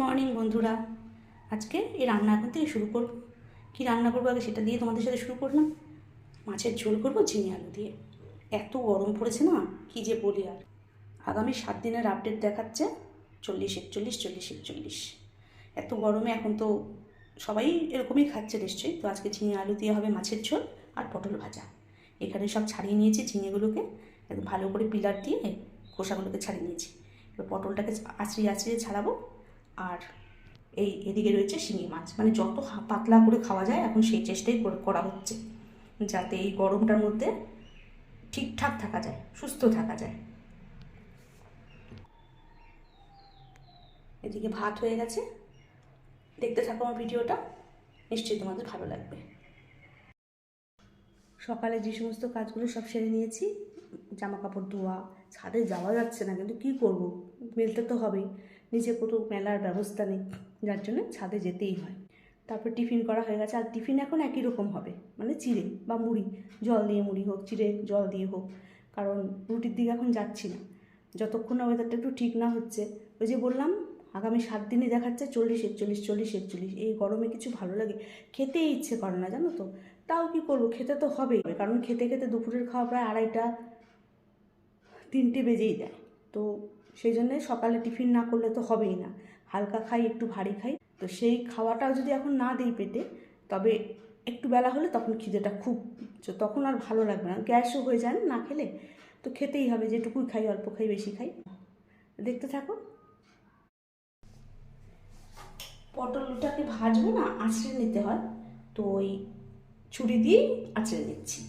Morning বন্ধুরা। আজকে এই রান্না এখন থেকে শুরু করব। কি রান্না করব আগে সেটা দিয়ে তোমাদের সাথে শুরু করলাম। মাছের ঝোল করব ঝিঙে আলু দিয়ে। এত গরম পড়েছে না, কি যে বলি আর। আগামী সাত দিনের আপডেট দেখাচ্ছে চল্লিশ একচল্লিশ চল্লিশ একচল্লিশ। এত গরমে এখন তো সবাই এরকমই খাচ্ছে নিশ্চয়ই। তো আজকে ঝিঙে আলু দিয়ে হবে মাছের ঝোল আর পটল ভাজা। এখানে সব ছাড়িয়ে নিয়েছি ঝিঙেগুলোকে। একদম ভালো করে পিলার দিয়ে খোসাগুলোকে ছাড়িয়ে নিয়েছি। এবার পটলটাকে আছড়িয়ে আঁচড়িয়ে ছাড়াবো। আর এই এদিকে রয়েছে শিঙি মাছ। মানে যত পাতলা করে খাওয়া যায়, এখন সেই চেষ্টাই করে- হচ্ছে। যাতে এই গরমটার মধ্যে ঠিকঠাক থাকা যায়, সুস্থ থাকা যায়। এদিকে ভাত হয়ে গেছে। দেখতে থাকো আমার ভিডিওটা। নিশ্চয়ই তোমাদের ভালো লাগবে। সকালে যে সমস্ত কাজগুলো সব সেরে নিয়েছি। জামা কাপড় ধোয়া, ছাদে যাওয়া যাচ্ছে না, কিন্তু কি করব? মেলতে তো হবেই। নিচে কোথাও মেলার ব্যবস্থা নেই, যার জন্য ছাদে যেতেই হয়। তারপর টিফিন করা হয়ে গেছে, আর টিফিন এখন একই রকম হবে মানে চিড়ে বা মুড়ি, জল দিয়ে মুড়ি হোক, চিড়ে জল দিয়ে হোক, কারণ রুটির দিকে এখন যাচ্ছি না। যতক্ষণ না ওয়েদারটা একটু ঠিক না হচ্ছে, ওই যে বললাম, আগামী সাত দিনে দেখাচ্ছে চল্লিশ, একচল্লিশ চল্লিশ, একচল্লিশ, এই গরমে কিছু ভালো লাগে। খেতে ইচ্ছে করে না, জানো তো? তাও কি করব? খেতে তো হবেই, কারণ খেতে খেতে দুপুরের খাওয়া প্রায় আড়াইটা, তিনটে বেজেই দেয় তো সেই জন্যে সকালে টিফিন না করলে তো হবেই না। হালকা খাই, একটু ভারী খাই। তো সেই খাওয়াটাও যদি এখন না দিই পেটে, তবে একটু বেলা হলে তখন খিদেটা খুব তখন আর ভালো লাগবে না। গ্যাসও হয়ে যায় না খেলে, তো খেতেই হবে। যেটুকুই খাই, অল্প খাই, বেশি খাই। দেখতে থাকো। পটলটাকে ভাজবো না, আঁচড়ে নিতে হয়। তো ওই ছুরি দিয়ে আঁচড়ে নিচ্ছি।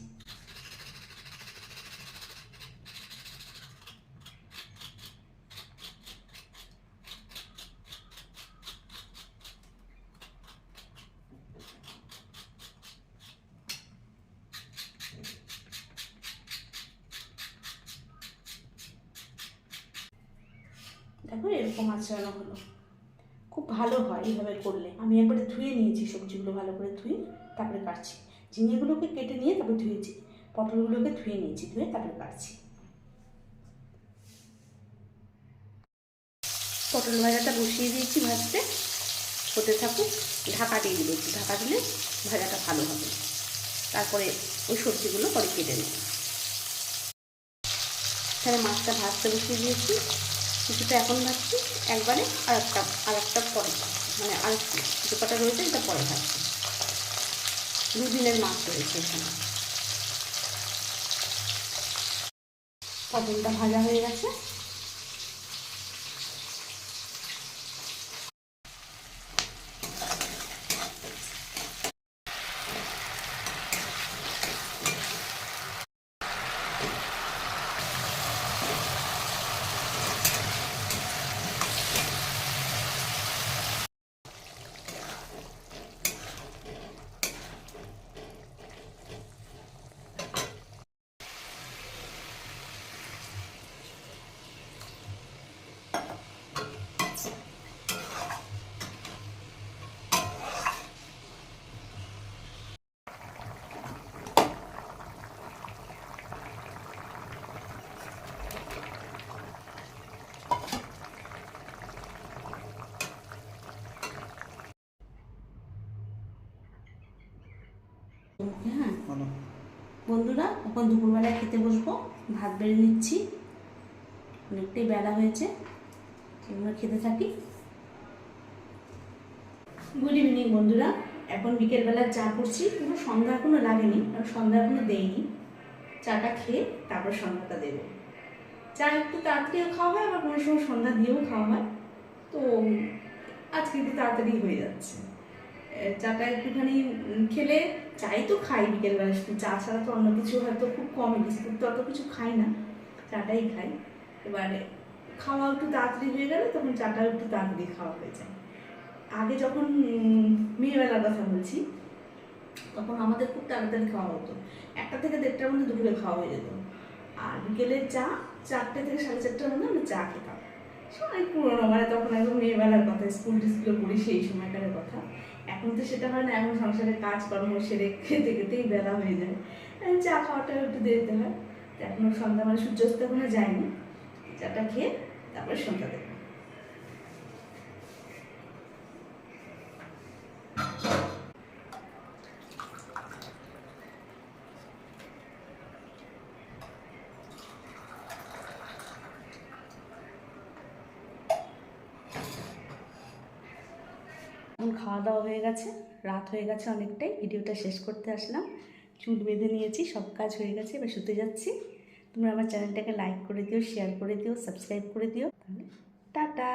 দেখো এরকম আচরণ হলো। খুব ভালো হয় এইভাবে করলে। আমি একবারে ধুয়ে নিয়েছি সবজিগুলো ভালো করে ধুয়ে, তারপরে কাটছি। ঝিঙেগুলোকে কেটে নিয়ে তারপরে ধুয়েছি। পটলগুলোকে ধুয়ে নিয়েছি, ধুয়ে তারপরে কাটছি। পটল ভাজাটা বসিয়ে দিয়েছি ভাজতে। হতে থাকুক, ঢাকা দিয়ে একটু। ঢাকা দিলে ভাজাটা ভালো হবে। তারপরে ওই সবজিগুলো পরে কেটে নেব। তাহলে মাছটা ভাজতে বসিয়ে দিয়েছি। কিছুটা এখন ভাজছি, একবারে আর একটা আর একটা পরে মানে আর যে কটা রয়েছে এটা পরে ভাজছি। দুদিনের মাছ রয়েছে এখানে। পটলটা ভাজা হয়ে গেছে। হ্যাঁ। বন্ধুরা এখন দুপুরবেলায় খেতে বসবো। ভাত বেড়ে নিচ্ছি। অনেকটাই বেলা হয়েছে। আমরা খেতে থাকি। গুড ইভিনিং বন্ধুরা। এখন বিকেলবেলা চা করছি। কোনো সন্ধ্যা কোনো লাগেনি কারণ সন্ধ্যা কোনো দেয়নি চাটা খেয়ে তারপর সন্ধ্যাটা দেবো। চা একটু তাড়াতাড়িও খাওয়া হয় আবার কোনো সময় সন্ধ্যা দিয়েও খাওয়া হয়। তো আজকে একটু তাড়াতাড়ি হয়ে যাচ্ছে। চাটা একটুখানি খেলে চাই তো খাই বিকেলবেলা। শুধু চা ছাড়া তো অন্য কিছু হয়তো খুব কম বিস্কুট তো অত কিছু খাই না। চাটাই খাই। এবারে খাওয়া একটু তাড়াতাড়ি হয়ে গেলে তখন চাটাও একটু তাড়াতাড়ি খাওয়া হয়ে যায়। আগে যখন মেয়েবেলার কথা বলছি, তখন আমাদের খুব তাড়াতাড়ি খাওয়া হতো। একটা থেকে দেড়টার মধ্যে দুপুরে খাওয়া হয়ে যেত। আর বিকেলের চা, চারটে থেকে সাড়ে চারটার মধ্যে আমরা চা খেতাম। সে অনেক পুরোনো মানে তখন একদম মেয়েবেলার কথা স্কুল টিস্কুলে পড়ি সেই সময়কারের কথা। এখন তো সেটা হয় না, এখন সংসারে কাজ কর্ম সেরে খেতে খেতেই বেলা হয়ে যায়। চা খাওয়াটা একটু দেরিতে হয়, তো এখনও সন্ধ্যা মানে সূর্যাস্ত এখনও যায়নি। চাটা খেয়ে তারপরে সন্ধ্যা দেবো। এখন খাওয়া দাওয়া হয়ে গেছে, রাত হয়ে গেছে অনেকটাই, ভিডিওটা শেষ করতে আসলাম। চুল বেঁধে নিয়েছি, সব কাজ হয়ে গেছে, এবার শুতে যাচ্ছি। তোমরা আমার চ্যানেলটাকে লাইক করে দিও শেয়ার করে দিও সাবস্ক্রাইব করে দিও। তাহলে, টাটা!